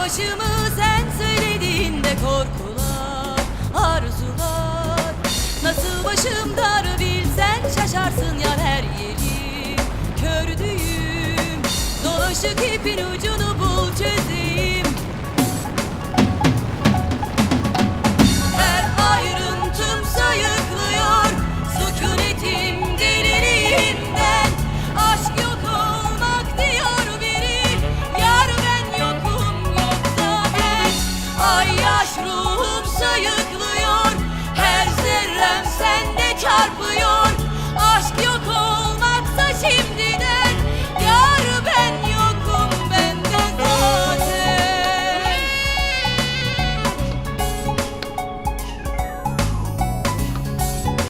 başımı sen söylediğinde korkular, arzular. Nasıl başım dar bilsen şaşarsın ya her yeri Kördüğüm dolaşık ipin ucunu